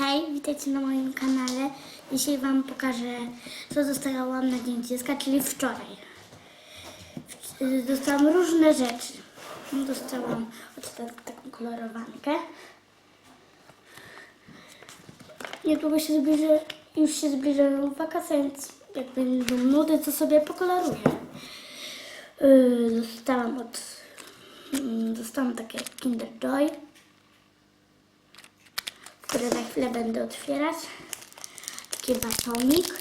Hej, witajcie na moim kanale. Dzisiaj Wam pokażę, co dostałam na Dzień Dziecka, czyli wczoraj. W- Dostałam różne rzeczy. Dostałam od tak, taką kolorowankę. Niedługo się zbliży, już się zbliżają wakacje, więc jak będą nudy, to sobie pokoloruję. Yy, Dostałam od... mm, Dostałam takie Kinder Joy które za chwilę będę otwierać. Taki batonik.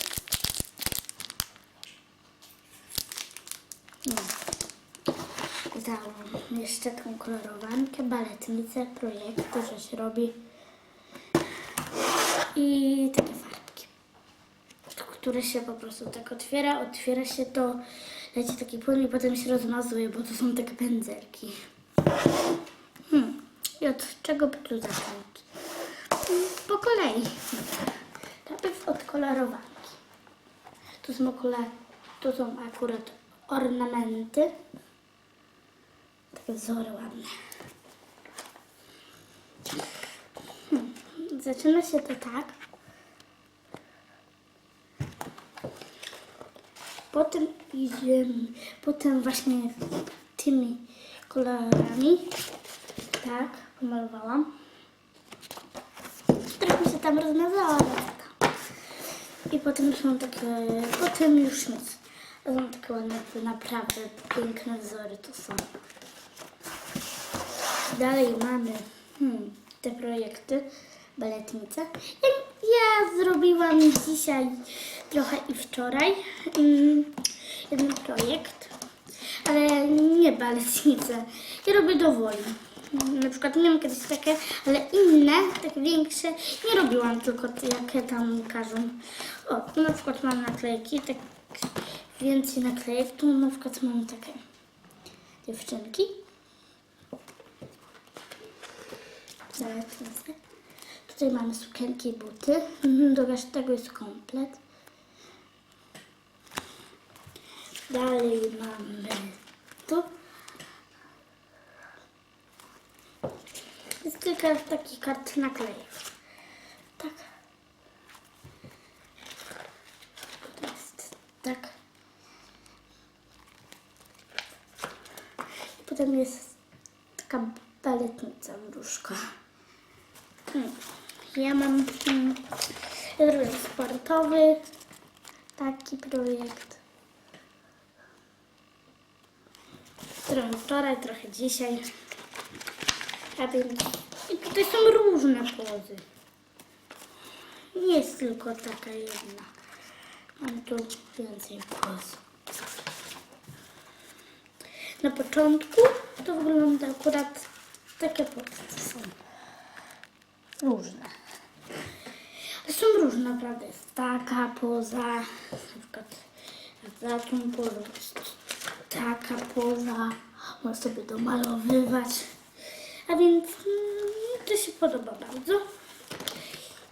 No. Dałam jeszcze tą kolorowankę, baletnicę, projekty, że się robi. I takie farbki, które się po prostu tak otwiera. Otwiera się to, leci taki płyn i potem się rozmazuje, bo to są takie pędzelki. Hmm. I od czego by tu zacząć? Po kolei. Najpierw od kolorowanki. Tu są, okula- tu są akurat ornamenty. Takie wzory ładne. Hmm. Zaczyna się to tak. Potem idziemy, potem właśnie tymi kolorami. Tak, pomalowałam. Tam rozmazała laska. I potem są takie, potem już nic. Są takie ładne, naprawdę piękne wzory to są. Dalej mamy hmm, te projekty, baletnice. Ja, ja zrobiłam dzisiaj trochę i wczoraj mm, jeden projekt, ale nie baletnicę. Ja robię dowoli. Na przykład miałam kiedyś takie, ale inne, takie większe, nie robiłam tylko jakie tam każą. O, na przykład mam naklejki, tak więcej naklejek. Tu na przykład mam takie dziewczynki. Tutaj mamy sukienki i buty. Mhm, Do każdego jest komplet. Dalej mamy tu. Jest kilka kart naklejek. Tak. To jest tak. I potem jest taka baletnica wróżka. Hmm. Ja mam zrobię sportowy taki projekt. Trochę wczoraj, trochę dzisiaj. A więc i tutaj są różne pozy. Nie jest tylko taka jedna. Mam tu więcej poz. Na początku to wygląda akurat takie pozy są. Różne. Są różne, naprawdę. Jest taka poza, na przykład za tą pozą taka poza. Można sobie domalowywać. A więc mm, to się podoba bardzo.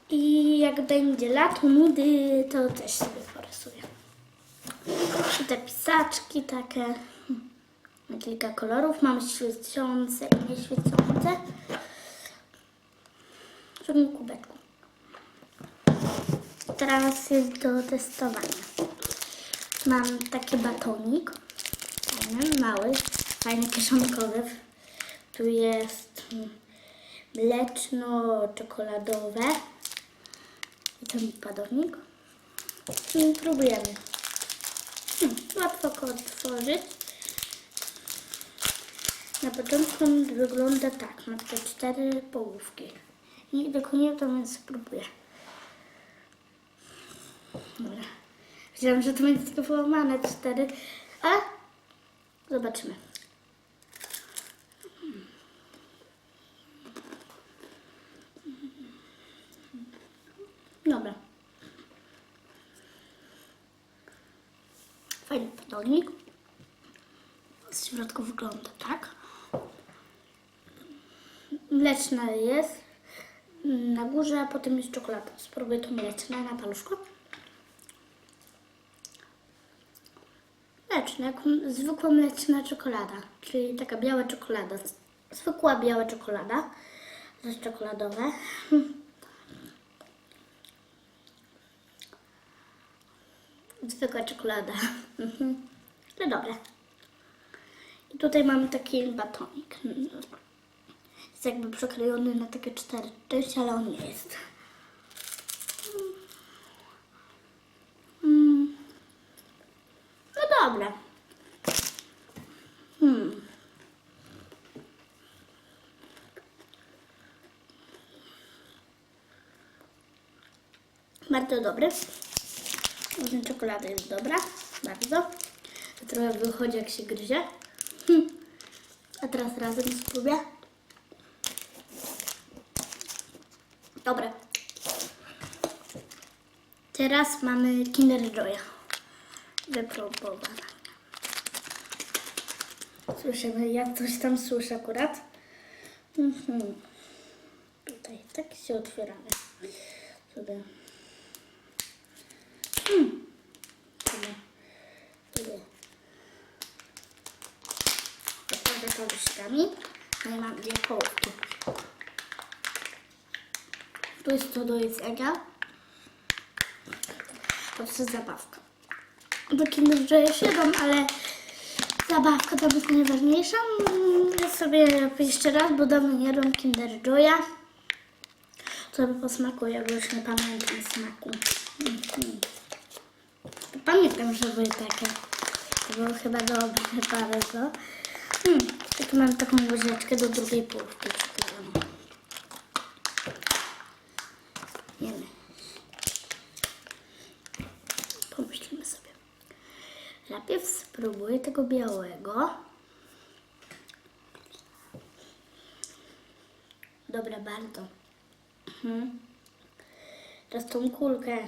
I jak będzie lato, nudy, to też sobie porysuję. I te pisaczki takie. Na kilka kolorów. Mamy świecące i nieświecące. W jednym kubeczku. Teraz jest do testowania. Mam taki batonik. Fajny, mały, fajny kieszonkowy. Tu jest mm, mleczno-czekoladowe. I ten padownik. I próbujemy. Hmm, łatwo go otworzyć. Na początku wygląda tak. Ma te cztery połówki. Nigdy go to więc spróbuję. Dobra. Myślałam, że to będzie tylko połamane cztery, ale zobaczymy. Dobra. Podolnik. Z środku wygląda tak. Mleczne jest na górze, a potem jest czekolada. Spróbuję to mleczne na paluszku. Mleczne, jak zwykła mleczna czekolada, czyli taka biała czekolada. Zwykła biała czekolada, jest czekoladowe. Zwykła czekolada. Mhm. No dobre. I tutaj mamy taki batonik. Jest jakby przeklejony na takie cztery części, ale on nie jest. Mm. No dobra. Hmm. Bardzo dobry. Właśnie czekolada jest dobra. Bardzo. Trochę wychodzi jak się gryzie. A teraz razem spróbuję. Dobre. Teraz mamy Kinder Joya. Wypróbowane. Słyszymy, ja coś tam słyszę akurat. Mhm. Tutaj tak się otwieramy. Sobie. Hmm. Sobie. Sobie. Zakładę paluszkami. No i mam dwie połówki. Tu jest to do jedzenia. To jest zabawka. Do Kinder się dam, ale zabawka to jest najważniejsza. Ja sobie jeszcze raz, bo dawno nie jadłam Kinder Joya. Co by posmakuje, bo już nie pamiętam smaku. Pamiętam, że były takie. To było chyba dobre bardzo. Hmm. Mam taką łyżeczkę do drugiej połówki. Jemy. Pomyślimy sobie. Najpierw spróbuję tego białego. Dobre bardzo. Mhm. Teraz tą kulkę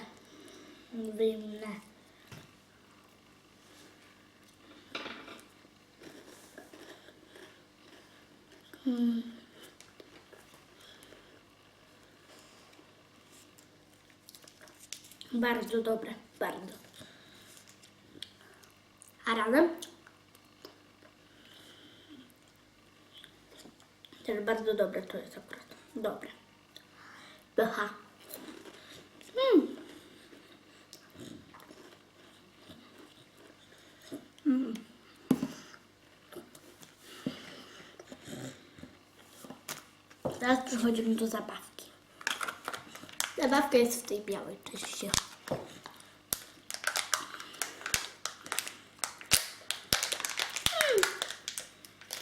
wyjmę. Mm. Bardzo dobre, bardzo. A razem? Też bardzo dobre to jest akurat. Dobre. Aha. Mm. Mm. Teraz przechodzimy do zabawki. Zabawka jest w tej białej części.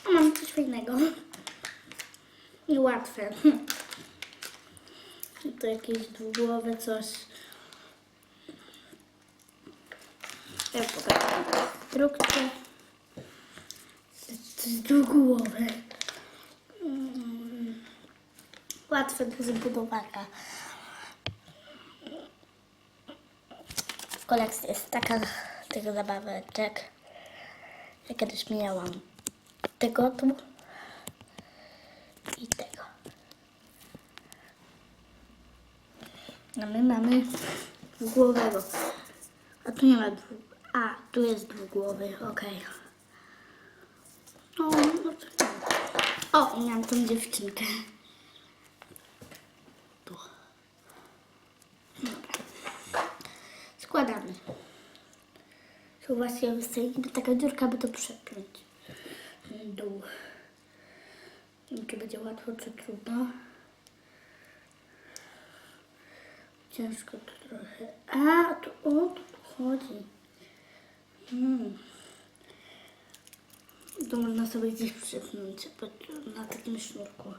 Mm. Mam coś fajnego. Łatwe. To jakieś dwugłowe coś. Ja pokażę instrukcję. To jest dwugłowe. Mm. Łatwe do zbudowania. W kolekcji jest taka tego zabaweczek. Ja kiedyś miałam tego tu i tego. A my mamy dwugłowego. A tu nie ma dwu... A, tu jest dwugłowy, okej. O, no to nie. O, miałam tą dziewczynkę. Tu. Dobra. Składamy. Tu właśnie wystaje niby taka dziurka, by to przepiąć. Dół. Nie wiem, czy będzie łatwo, czy trudno. Ciężko to trochę. A, tu, o, tu chodzi. Hmm. To można sobie gdzieś przypnąć na takim sznurku.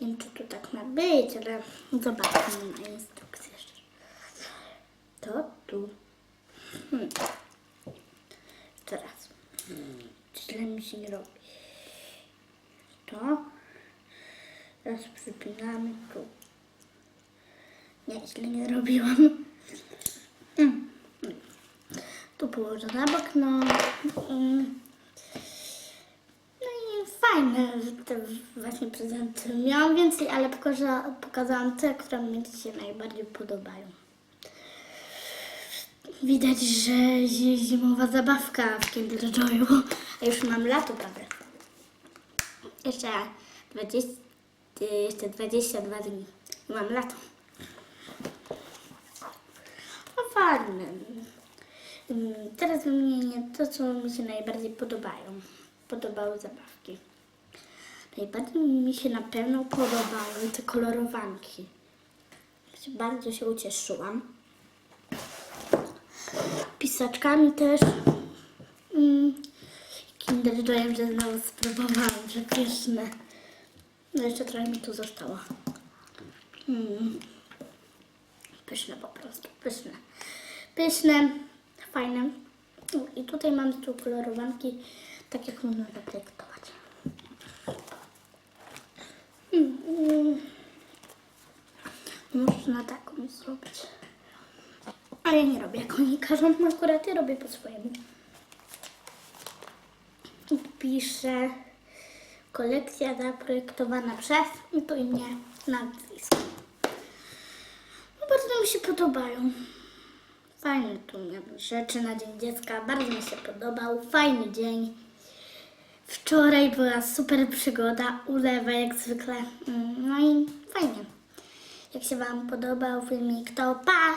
Nie wiem, czy to tak ma być, ale zobaczmy na instrukcję. To tu. Hmm. Teraz. Źle mi się nie robi. To. Teraz przypinamy tu. Nie, źle nie robiłam. Mm. Tu położę na bok, no. Mm. Te właśnie prezenty. Miałam więcej, ale pokaza, pokazałam te, które mi się najbardziej podobają. Widać, że zi- zimowa zabawka w Kinder Joyu. A już mam lato prawie. Jeszcze 20, jeszcze 22 dni. Mam lato. No fajne. Mm, Teraz wymienię to, co mi się najbardziej podobają. Podobały zabawki. Najbardziej mi się na pewno podobały te kolorowanki. Bardzo się ucieszyłam. Pisaczkami też. Mm. Kinder Joy'em, że znowu spróbowałam, że pyszne. No jeszcze trochę mi tu zostało. Mm. Pyszne po prostu, pyszne. Pyszne, fajne. I tutaj mam tu kolorowanki, tak jak można zaprojektować. Mm. Można taką zrobić. Ale nie robię jak oni każą, akurat ja robię po swojemu. Tu piszę kolekcja zaprojektowana przez i to imię nazwisko. No bardzo mi się podobają. Fajne tu miałem rzeczy na Dzień Dziecka, bardzo mi się podobał. Fajny dzień. Wczoraj była super przygoda, ulewa jak zwykle. Mm, No i fajnie. Jak się Wam podobał filmik, to pa!